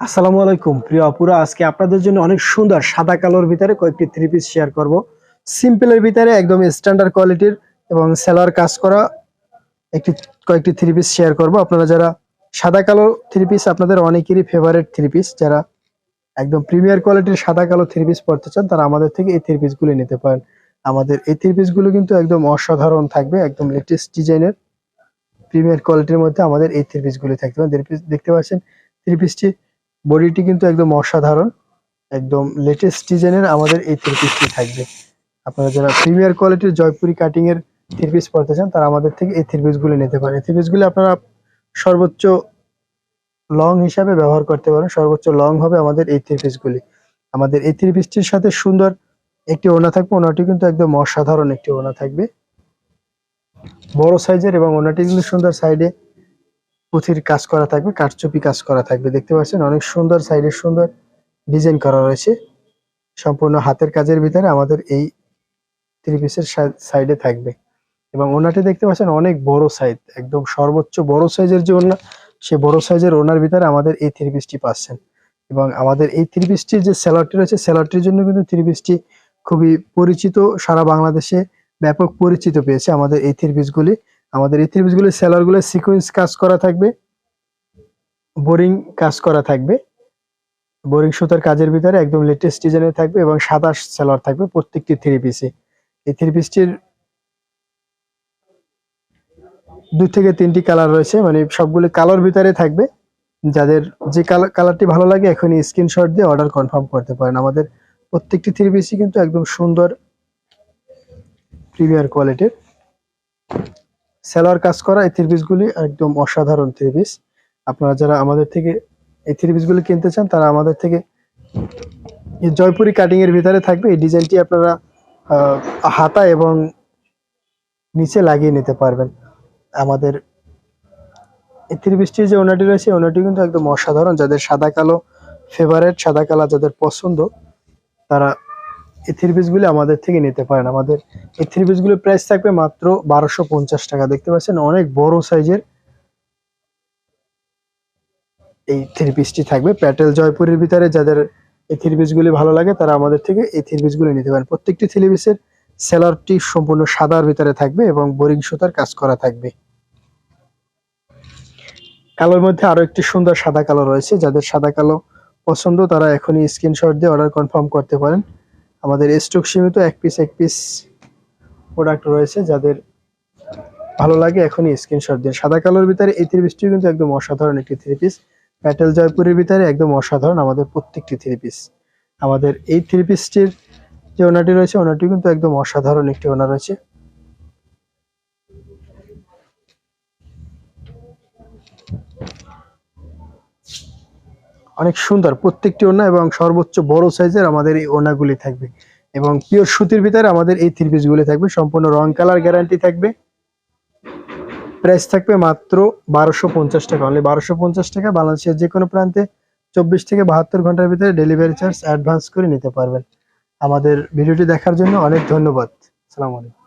আসসালামু আলাইকুম। প্রিয় আপুরা, আজকে আপনাদের জন্য অনেক সুন্দর সাদা কালোর ভিতরে কয়েকটি থ্রি পিস শেয়ার করব। সিম্পলের ভিতরে একদম স্ট্যান্ডার্ড কোয়ালিটির এবং সেলার কাজ করা একটি, কয়েকটি থ্রি পিস শেয়ার করব। আপনারা যারা সাদা কালো থ্রি পিস আপনাদের অনেকেরই ফেভারিট থ্রি পিস যারা একদম প্রিমিয়ার কোয়ালিটির সাদা কালো থ্রি পিস পড়তে চান, তারা আমাদের থেকে এই থ্রি পিসগুলো নিতে পারেন। আমাদের এই থ্রি পিসগুলো কিন্তু একদম অসাধারণ থাকবে, একদম লেটেস্ট ডিজাইনের প্রিমিয়ার কোয়ালিটির মধ্যে আমাদের এই থ্রি পিসগুলি থাকতে পারে। দেখতে পাচ্ছেন? থ্রি পিসটি বডিটি কিন্তু একদম অসাধারণ, একদম লেটেস্ট ডিজাইনের আমাদের এই থ্রি পিসটি থাকবে। আপনারা যারা প্রিমিয়ার কোয়ালিটির জয়পুরি কাটিং এর থ্রি পিস পড়তে চান, তারা আমাদের থেকে এই থ্রি পিসগুলো নিতে পারেন। এই থ্রি পিসগুলো আপনারা সর্বোচ্চ লং হিসাবে ব্যবহার করতে পারেন, সর্বোচ্চ লং হবে আমাদের এই থ্রি পিসগুলি আমাদের এই থ্রি পিসটির সাথে সুন্দর একটি ওনা থাকবে ওনাটি কিন্তু একদম অসাধারণ একটি ওনা থাকবে। বড় সাইজের এবং ওনাটি কিন্তু সুন্দর সাইডে পুঁথির কাজ করা থাকবে কাঠচুপি কাজ করা থাকবে। দেখতে পাচ্ছেন অনেক সুন্দর, সাইডে সুন্দর ডিজাইন করা রয়েছে। সম্পূর্ণ হাতের কাজের ভিতরে আমাদের এই থ্রি পিসের সাইডে থাকবে। এবং ওনাটি দেখতে পাচ্ছেন অনেক বড় সাইজ একদম সর্বোচ্চ বড় সাইজের যে ওনা, সে বড় সাইজের ওনার ভিতরে আমাদের এই থ্রি পিসটি পাচ্ছেন। এবং আমাদের এই থ্রি পিসটির যে স্যালাডটি রয়েছে স্যালাডটির জন্য কিন্তু থ্রি পিসটি খুবই পরিচিত, সারা বাংলাদেশে ব্যাপক পরিচিত পেয়েছে আমাদের এই থ্রি পিসগুলি আমাদের এই থ্রি পিসগুলি সেলারগুলো সিকোয়েন্স কাজ করা থাকবে বোরিং কাজ করা থাকবে বোরিং সুতার কাজের ভিতরে একদম লেটেস্ট ডিজাইনের থাকবে এবং সাদা সেলার থাকবে প্রত্যেকটি থ্রি পিসে এই থ্রি পিসটির দুই থেকে তিনটি কালার রয়েছে মানে সবগুলি কালার ভিতরে থাকবে। যাদের যে কালার কালারটি ভালো লাগে এখনই স্ক্রিনশট দিয়ে অর্ডার কনফার্ম করতে পারেন। আমাদের প্রত্যেকটি থ্রি পিসই কিন্তু একদম সুন্দর প্রিমিয়ার কোয়ালিটির সেলার কাজ করা এই থ্রি পিসগুলি একদম অসাধারণ থ্রি পিস আপনারা যারা আমাদের থেকে এই থ্রি পিসগুলি কিনতে চান, তারা আমাদের থেকে জয়পুরি কাটিং এর ভিতরে থাকবে। এই ডিজাইনটি আপনারা হাতা এবং নিচে লাগিয়ে নিতে পারবেন। আমাদের এই যে ওনাটি রয়েছে ওনাটি কিন্তু একদম অসাধারণ। যাদের সাদা কালো ফেভারেট সাদা কালার যাদের পছন্দ, তারা এই থ্রি পিসগুলি আমাদের থেকে নিতে পারেন। আমাদের এই থ্রি পিসগুলির প্রাইস থাকবে মাত্র বারোশো পঞ্চাশ টাকা। দেখতে পাচ্ছেন অনেক বড় সাইজের এই থ্রি পিসটি থাকবে। প্যাটেল জয়পুরের ভিতরে যাদের এই থ্রি পিসগুলি ভালো লাগে, তারা আমাদের থেকে এই থ্রি পিসগুলি নিতে পারেন। প্রত্যেকটি থ্রি পিসের সেলারটি সম্পূর্ণ সাদার ভিতরে থাকবে এবং বোরিং সুতার কাজ করা থাকবে। কালোর মধ্যে আরও একটি সুন্দর সাদা কালো রয়েছে। যাদের সাদা কালো পছন্দ, তারা এখনই স্ক্রিনশট দিয়ে অর্ডার কনফার্ম করতে পারেন। আমাদের স্টক সীমিত, এক পিস এক পিস প্রোডাক্ট রয়েছে যাদের ভালো লাগে এখনই স্ক্রিনশট দিন সাদা কালোর ভিতরে এই থ্রি পিসটিও কিন্তু একদম অসাধারণ একটি থ্রি পিস প্যাটেল জয়পুরের ভিতরে একদম অসাধারণ আমাদের প্রত্যেকটি থ্রি পিস আমাদের এই থ্রি পিসটির যে ওনারটি রয়েছে ওনারটিও কিন্তু একদম অসাধারণ একটি ওনার রয়েছে। অনেক সুন্দর। প্রত্যেকটি ওনা এবং সর্বোচ্চ বড় সাইজের আমাদের এই ওনাগুলি থাকবে। এবং পিওর সুতির ভিতরে আমাদের এই থ্রি পিসগুলি থাকবে। সম্পূর্ণ রং কালার গ্যারান্টি থাকবে। প্রাইস থাকবে মাত্র বারোশো পঞ্চাশ টাকা। অনলি বারোশো পঞ্চাশ টাকা। বাংলাদেশের যে কোনো প্রান্তে চব্বিশ থেকে বাহাত্তর ঘণ্টার ভিতরে ডেলিভারি চার্জ অ্যাডভান্স করে নিতে পারবেন। আমাদের ভিডিওটি দেখার জন্য অনেক ধন্যবাদ। সালাম আলাইকুম।